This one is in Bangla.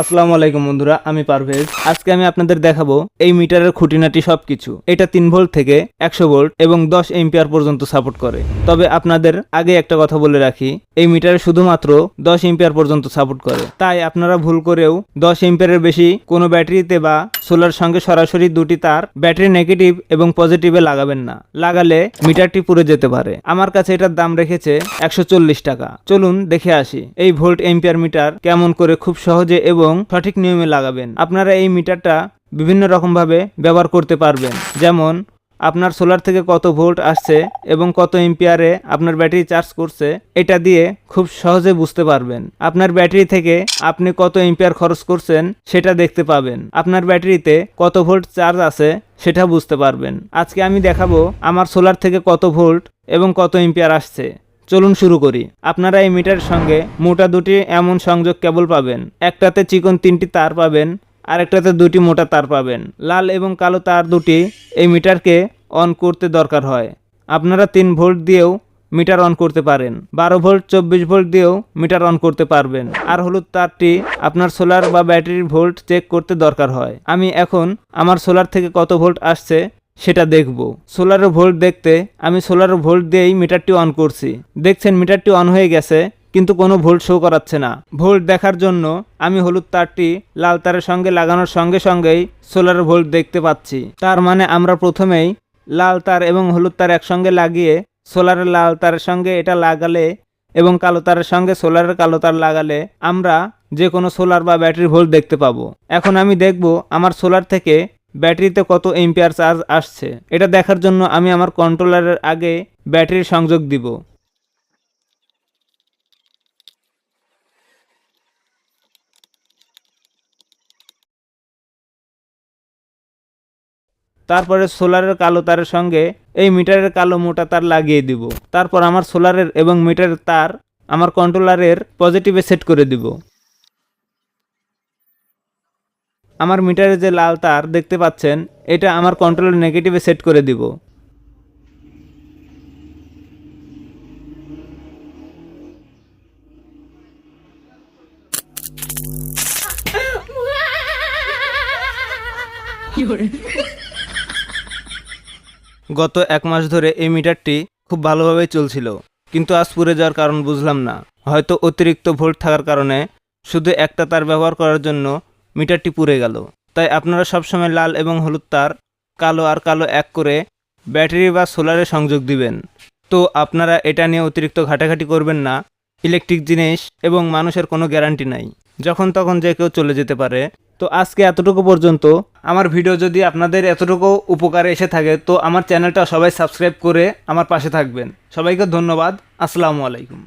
আসসালামু আলাইকুম বন্ধুরা, আমি পারভেজ। আজকে আমি আপনাদের দেখাবো এই মিটারের খুঁটিনাটি সবকিছু। এটা তিন ভোল্ট থেকে একশো ভোল্ট এবং দশ এম্পিয়ার পর্যন্ত সাপোর্ট করে। তবে আপনাদের আগে একটা কথা বলে রাখি এই মিটারে শুধুমাত্র দশ এম্পিয়ার পর্যন্ত সাপোর্ট করে। তাই আপনারা ভুল করেও দশ এম্পিয়ারের বেশি কোনো ব্যাটারিতে বা সোলার সঙ্গে সরাসরি দুটি তার ব্যাটারি নেগেটিভ এবং পজিটিভে লাগাবেন না। লাগালে মিটারটি পুড়ে যেতে পারে। আমার কাছে এটার দাম রেখেছে একশো চল্লিশ টাকা। চলুন দেখে আসি এই ভোল্ট এম্পিয়ার মিটার কেমন করে খুব সহজে এবং সঠিক নিয়মে লাগাবেন। আপনারা এই মিটারটা বিভিন্ন রকমভাবে ব্যবহার করতে পারবেন। যেমন আপনার সোলার থেকে কত ভোল্ট আসছে এবং কত এম্পিয়ারে আপনার ব্যাটারি চার্জ করছে, এটা দিয়ে খুব সহজে বুঝতে পারবেন। আপনার ব্যাটারি থেকে আপনি কত এম্পিয়ার খরচ করছেন, সেটা দেখতে পাবেন। আপনার ব্যাটারিতে কত ভোল্ট চার্জ আছে, সেটা বুঝতে পারবেন। আজকে আমি দেখাবো আমার সোলার থেকে কত ভোল্ট এবং কত এম্পিয়ার আসছে। চলুন শুরু করি। আপনারা এই মিটারের সঙ্গে মোটা দুটি এমন সংযোগ কেবল পাবেন। একটাতে চিকন তিনটি তার পাবেন আরেকটাতে দুটি মোটা তার পাবেন। লাল এবং কালো তার দুটি এই মিটারকে অন করতে দরকার হয়। আপনারা তিন ভোল্ট দিয়েও মিটার অন করতে পারেন। বারো ভোল্ট, চব্বিশ ভোল্ট দিয়েও মিটার অন করতে পারবেন। আর হলুদ তারটি আপনার সোলার বা ব্যাটারির ভোল্ট চেক করতে দরকার হয়। আমি এখন আমার সোলার থেকে কত ভোল্ট আসছে সেটা দেখব। সোলারের ভোল্ট দেখতে আমি সোলারের ভোল্ট দিয়েই মিটারটি অন করছি। দেখছেন মিটারটি অন হয়ে গেছে। কিন্তু কোনো ভোল্ট শো করাচ্ছে না। ভোল্ট দেখার জন্য আমি হলুদ তারটি লাল তারের সঙ্গে লাগানোর সঙ্গে সঙ্গেই সোলারের ভোল্ট দেখতে পাচ্ছি। তার মানে আমরা প্রথমেই লাল তার এবং হলুদ তার একসঙ্গে লাগিয়ে সোলারের লাল তারের সঙ্গে এটা লাগালে এবং কালো তারের সঙ্গে সোলারের কালো তার লাগালে আমরা যে কোনো সোলার বা ব্যাটারি ভোল্ট দেখতে পাবো। এখন আমি দেখব আমার সোলার থেকে ব্যাটারিতে কত এম্পিয়ার চার্জ আসছে। এটা দেখার জন্য আমি আমার কন্ট্রোলারের আগে ব্যাটারির সংযোগ দিব। তারপরে সোলারের কালো তারের সঙ্গে এই মিটারের কালো মোটা তার লাগিয়ে দিব। তারপর আমার সোলারের এবং মিটারের তার আমার কন্ট্রোলারের পজিটিভে সেট করে দিব। আমার মিটারে যে লাল তার দেখতে পাচ্ছেন, এটা আমার কন্ট্রোলার নেগেটিভে সেট করে দিব। গত এক মাস ধরে এই মিটারটি খুব ভালোভাবেই চলছিল, কিন্তু আজ পুড়ে যাওয়ার কারণ বুঝলাম না। হয়তো অতিরিক্ত ভোল্ট থাকার কারণে শুধু একটা তার ব্যবহার করার জন্য মিটারটি পুড়ে গেল। তাই আপনারা সবসময় লাল এবং হলুদ তার, কালো আর কালো এক করে ব্যাটারি বা সোলারে সংযোগ দিবেন। তো আপনারা এটা নিয়ে অতিরিক্ত ঘাটাঘাটি করবেন না। ইলেকট্রিক জিনিস এবং মানুষের কোনো গ্যারান্টি নাই। যখন তখন যে কেউ চলে যেতে পারে তো আজকে এতটুকু পর্যন্ত। আমার ভিডিও যদি আপনাদের এতটুকু উপকারে এসে থাকে, তো আমার চ্যানেলটা সবাই সাবস্ক্রাইব করে আমার পাশে থাকবেন। সবাইকে ধন্যবাদ। আসসালামু আলাইকুম।